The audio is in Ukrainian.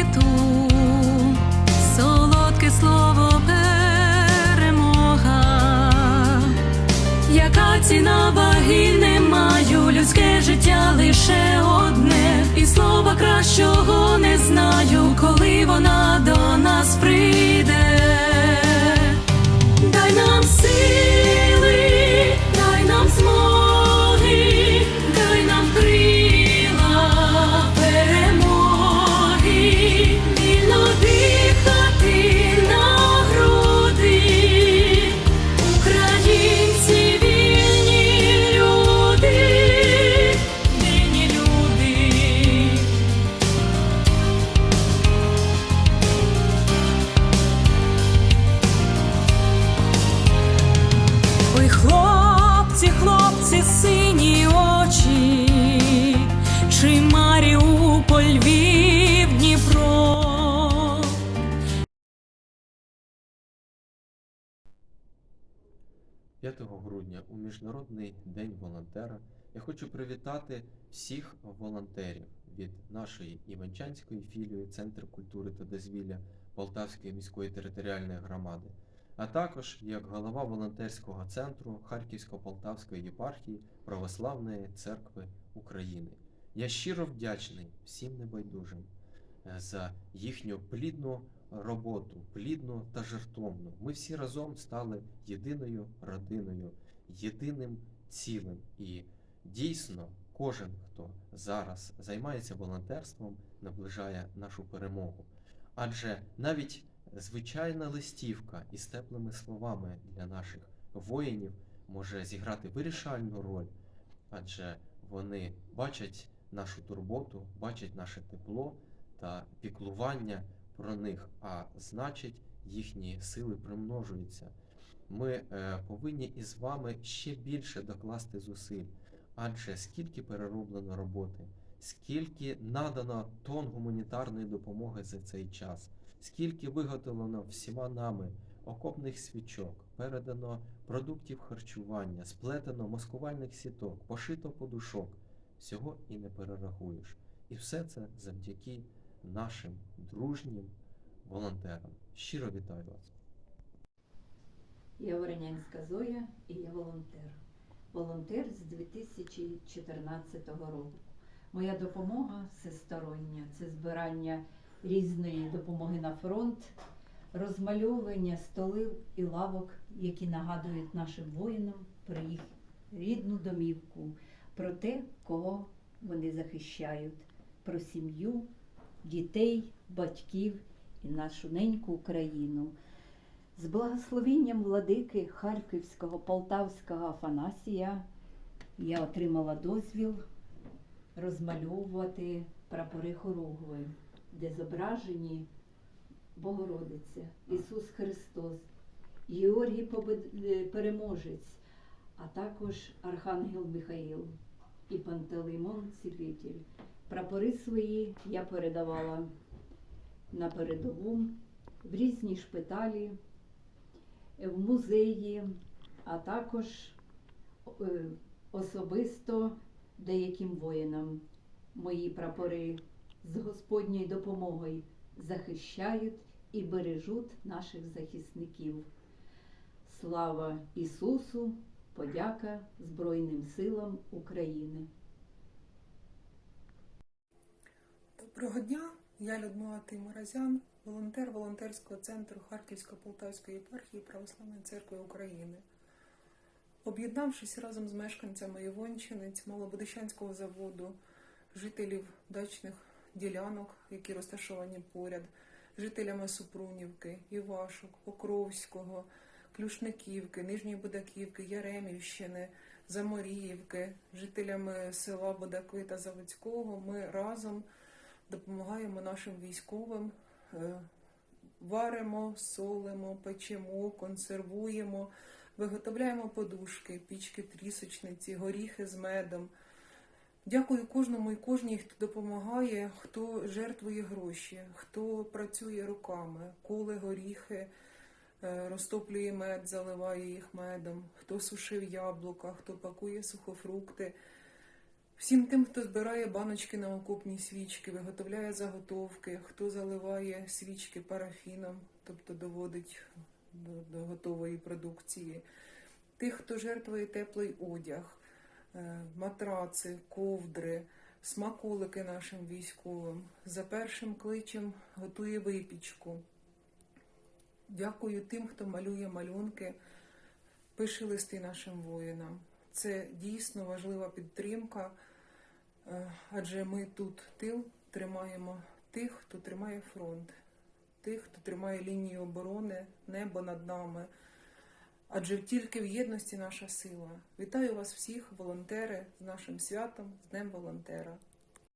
світу, солодке слово перемога, яка ціна ваги не маю, людське життя лише одне, і слова кращого не знаю, коли вона до нас прийде. 5 грудня у Міжнародний день волонтера я хочу привітати всіх волонтерів від нашої Іванчанської філії Центр культури та дозвілля Полтавської міської територіальної громади, а також як голова волонтерського центру Харківсько-Полтавської єпархії Православної церкви України. Я щиро вдячний всім небайдужим за їхню плідну роботу, плідну та жертовну. Ми всі разом стали єдиною родиною, єдиним цілим. І дійсно, кожен, хто зараз займається волонтерством, наближає нашу перемогу. Адже навіть звичайна листівка із теплими словами для наших воїнів може зіграти вирішальну роль, адже вони бачать нашу турботу, бачать наше тепло та піклування про них, а значить, їхні сили примножуються. Ми е, повинні із вами ще більше докласти зусиль, адже скільки перероблено роботи, скільки надано тонн гуманітарної допомоги за цей час, скільки виготовлено всіма нами окопних свічок, передано продуктів харчування, сплетено маскувальних сіток, пошито подушок. Всього і не перерахуєш. І все це завдяки нашим дружнім волонтерам. Щиро вітаю вас! Я Воронянська Зоя і я волонтер. Волонтер з 2014 року. Моя допомога всестороння. Це збирання різної допомоги на фронт, розмальовування столів і лавок, які нагадують нашим воїнам про їх рідну домівку, про те, кого вони захищають, про сім'ю, дітей, батьків і нашу неньку Україну. З благословенням владики Харківського Полтавського Афанасія я отримала дозвіл розмальовувати прапори хоругви, де зображені Богородиця, Ісус Христос, Георгій е, Переможець, а також Архангел Михаїл і Пантелеймон Цілитель. Прапори свої я передавала на передову в різні шпиталі, в музеї, а також е, особисто деяким воїнам. Мої прапори з Господньою допомогою захищають і бережуть наших захисників. Слава Ісусу! Подяка Збройним силам України! Доброго дня, я Людмила Тиморазян, волонтер волонтерського центру Харківсько-Полтавської єпархії Православної церкви України. Об'єднавшись разом з мешканцями Івонщини, Малобудищанського заводу, жителів дачних ділянок, які розташовані поряд, жителями Супрунівки, Івашок, Покровського, Клюшниківки, Нижньої Будаківки, Яремівщини, Заморіївки, жителями села Будаки та Заводського, ми разом допомагаємо нашим військовим, е, варимо, солимо, печемо, консервуємо, виготовляємо подушки, пічки, трісочниці, горіхи з медом. Дякую кожному і кожній, хто допомагає, хто жертвує гроші, хто працює руками, коле горіхи, е, розтоплює мед, заливає їх медом, хто сушив яблука, хто пакує сухофрукти. Всім тим, хто збирає баночки на окопні свічки, виготовляє заготовки, хто заливає свічки парафіном, тобто доводить до, до готової продукції, тих, хто жертвує теплий одяг, е, матраци, ковдри, смаколики нашим військовим. За першим кличем готує випічку. Дякую тим, хто малює малюнки, пише листи нашим воїнам. Це дійсно важлива підтримка, адже ми тут тил тримаємо тих, хто тримає фронт, тих, хто тримає лінію оборони, небо над нами. Адже тільки в єдності наша сила. Вітаю вас всіх, волонтери, з нашим святом, з Днем волонтера.